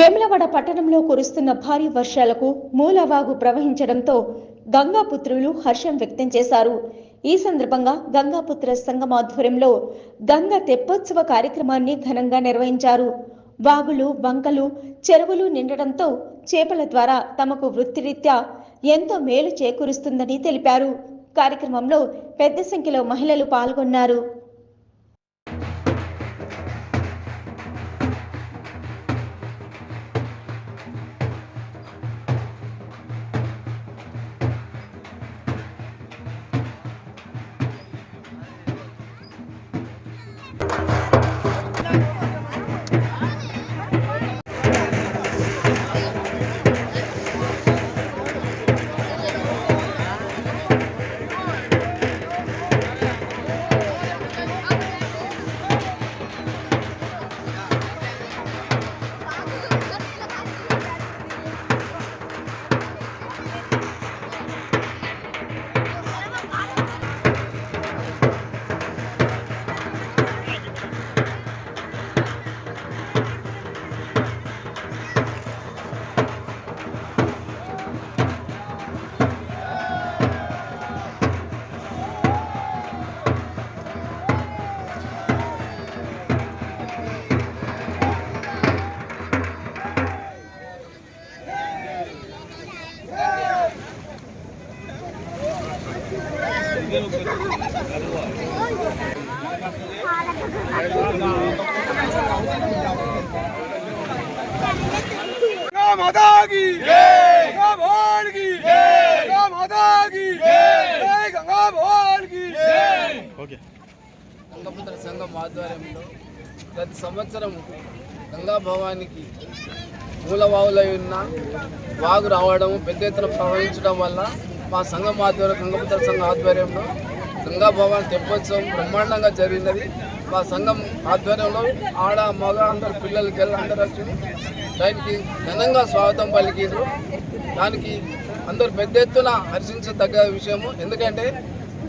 వేములవాడ పట్టణంలో కురుస్తున్న భారీ వర్షాలకు మూలవాగు ప్రవహించడంతో గంగాపుత్రులు హర్షం వ్యక్తం చేశారు. ఈ సందర్భంగా గంగాపుత్ర సంఘం ఆధ్వర్యంలో గంగ తెప్పోత్సవ కార్యక్రమాన్ని ఘనంగా నిర్వహించారు. వాగులు వంకలు చెరువులు నిండడంతో చేపల ద్వారా తమకు వృత్తిరీత్యా ఎంతో మేలు చేకూరుస్తుందని తెలిపారు. కార్యక్రమంలో పెద్ద సంఖ్యలో మహిళలు పాల్గొన్నారు. माता की गंगा भगवान की गंगा माता की जय गंगा भगवान की గంగపుత్ర సంఘం ఆధ్వర్యంలో ప్రతి సంవత్సరం గంగా భవానికి మూలవాగులై ఉన్న వాగు రావడం పెద్ద ఎత్తున ప్రవహించడం వల్ల మా సంఘం ఆధ్వర్యం గంగపుత్ర సంఘం ఆధ్వర్యంలో గంగా భవన్ తెప్పోత్సవం బ్రహ్మాండంగా జరిగినది. మా సంఘం ఆధ్వర్యంలో ఆడ మగ అందరు పిల్లలు గెల్ల అందరూ వచ్చి దానికి ఘనంగా స్వాగతం పలికిండ్రు దానికి అందరు పెద్ద ఎత్తున హర్షించదగ్గ విషయము. ఎందుకంటే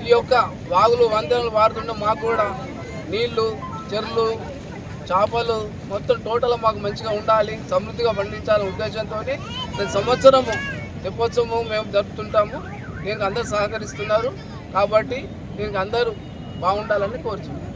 ఈ యొక్క వాగులు వంతెనలు వాడుతుంటే మాకు కూడా నీళ్ళు చెర్లు చేపలు మొత్తం టోటల్ మాకు మంచిగా ఉండాలి సమృద్ధిగా పండించాలనే ఉద్దేశంతో ప్రతి సంవత్సరము తెప్పోత్సవం మేము జరుపుతుంటాము. దీనికి అందరూ సహకరిస్తున్నారు. కాబట్టి దీనికి అందరూ బాగుండాలని కోరుచున్నాం.